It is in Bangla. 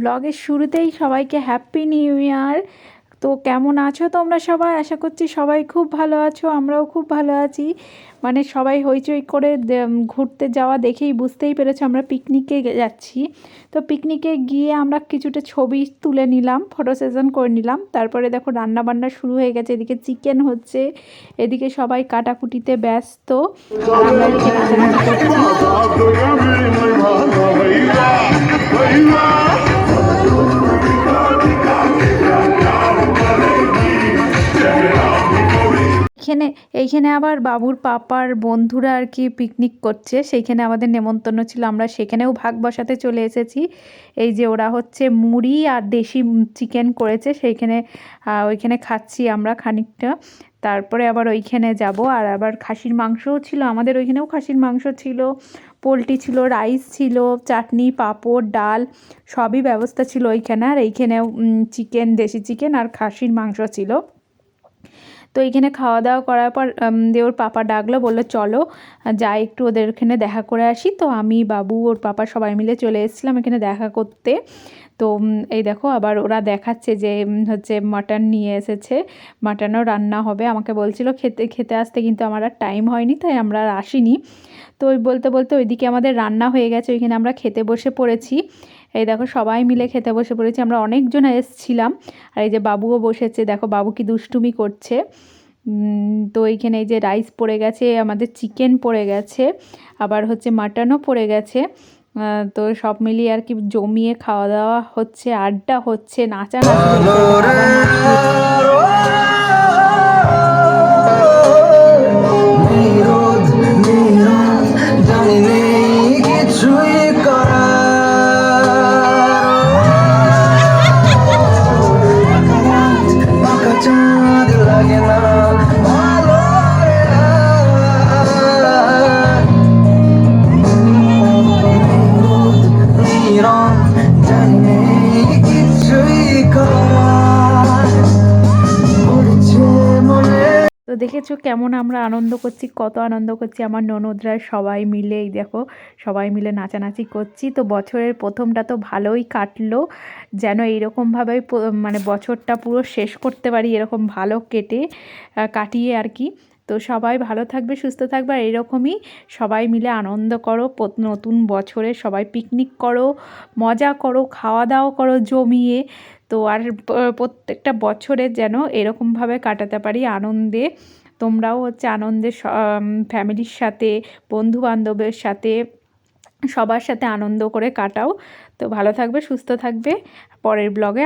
ব্লগের শুরুতেই সবাইকে হ্যাপি নিউ ইয়ার তো কেমন আছো তোমরা সবাই? আশা করছি সবাই খুব ভালো আছো, আমরাও খুব ভালো আছি। মানে সবাই হইচই করে ঘুরতে যাওয়া দেখেই বুঝতেই পেরেছ আমরা পিকনিকে যাচ্ছি। তো পিকনিকে গিয়ে আমরা কিছুটা ছবি তুলে নিলাম ফটো সেশন করে নিলাম। তারপরে দেখো রান্না বান্না শুরু হয়ে গেছে, এদিকে চিকেন হচ্ছে, এদিকে সবাই কাটাকুটিতে ব্যস্ত। আমরা এখানে এইখানে আবার বাবুর পাপার বন্ধুরা আর কি পিকনিক করছে। সেইখানে আমাদের নেমন্তন্ন ছিল, আমরা সেখানেও ভাগ বসাতে চলে এসেছি। এই যে ওরা হচ্ছে মুড়ি আর দেশি চিকেন করেছে, সেইখানে ওইখানে খাচ্ছি আমরা খানিকটা। তারপরে আবার ওইখানে যাব, আর আবার খাসির মাংসও ছিল, আমাদের ওইখানেও খাসির মাংস ছিল, পোলট্রি ছিল, রাইস ছিল, চাটনি, পাঁপড়, ডাল, সবই ব্যবস্থা ছিল ওইখানে। আর এইখানেও চিকেন, দেশি চিকেন আর খাসির মাংস ছিল। তো এইখানে খাওয়া দাওয়া করার পর দেওর পাপা ডাকলো, বলল, চলো, যাই একটু ওদের এখানে দেখা করে আসি। তো আমি, বাবু, ওর পাপা সবাই মিলে চলে এসেছিলাম এখানে দেখা করতে। তো এই দেখো আবার ওরা দেখাচ্ছে যে হচ্ছে মাটন নিয়ে এসেছে। মাটনও রান্না হবে। আমাকে বলছিল খেতে খেতে আসতে কিন্তু আমার আর টাইম হয়নি, তাই আমরা আর আসিনি। তো ওই বলতে বলতে ওইদিকে আমাদের রান্না হয়ে গেছে, ওইখানে আমরা খেতে বসে পড়েছি। এই দেখো সবাই মিলে খেতে বসে পড়েছি। আমরা অনেকজন এসেছিলাম। আর এই যে বাবুও বসেছে, দেখো বাবু কি দুষ্টুমি করছে। তো এইখানে এই যে রাইস পড়ে গেছে, আমাদের চিকেন পড়ে গেছে, আবার হচ্ছে মাটনও পড়ে গেছে। তো সব মিলিয়ে আর কি জমিয়ে খাওয়া দাওয়া হচ্ছে আড্ডা হচ্ছে নাচানাচি দেখেছ কেমন আমরা আনন্দ করছি, কত আনন্দ করছি, আমার ননদরা সবাই মিলে, এই দেখো, সবাই মিলে নাচানাচি করছি। তো বছরের প্রথমটা তো ভালোই কাটলো, যেন এইরকমভাবে মানে বছরটা পুরো শেষ করতে পারি, এরকম ভালো কেটে কাটিয়ে আর কি। তো সবাই ভালো থাকবে, সুস্থ থাকবে আর এরকমই সবাই মিলে আনন্দ করো নতুন বছরে সবাই পিকনিক করো, মজা করো খাওয়া দাওয়া করো জমিয়ে। তো আর প্রত্যেকটা বছরে যেন এরকমভাবে কাটাতে পারি আনন্দে। তোমরাও হচ্ছে আনন্দে ফ্যামিলির সাথে বন্ধু বান্ধবের সাথে সবার সাথে আনন্দ করে কাটাও। তো ভালো থাকবে, সুস্থ থাকবে। পরের ব্লগে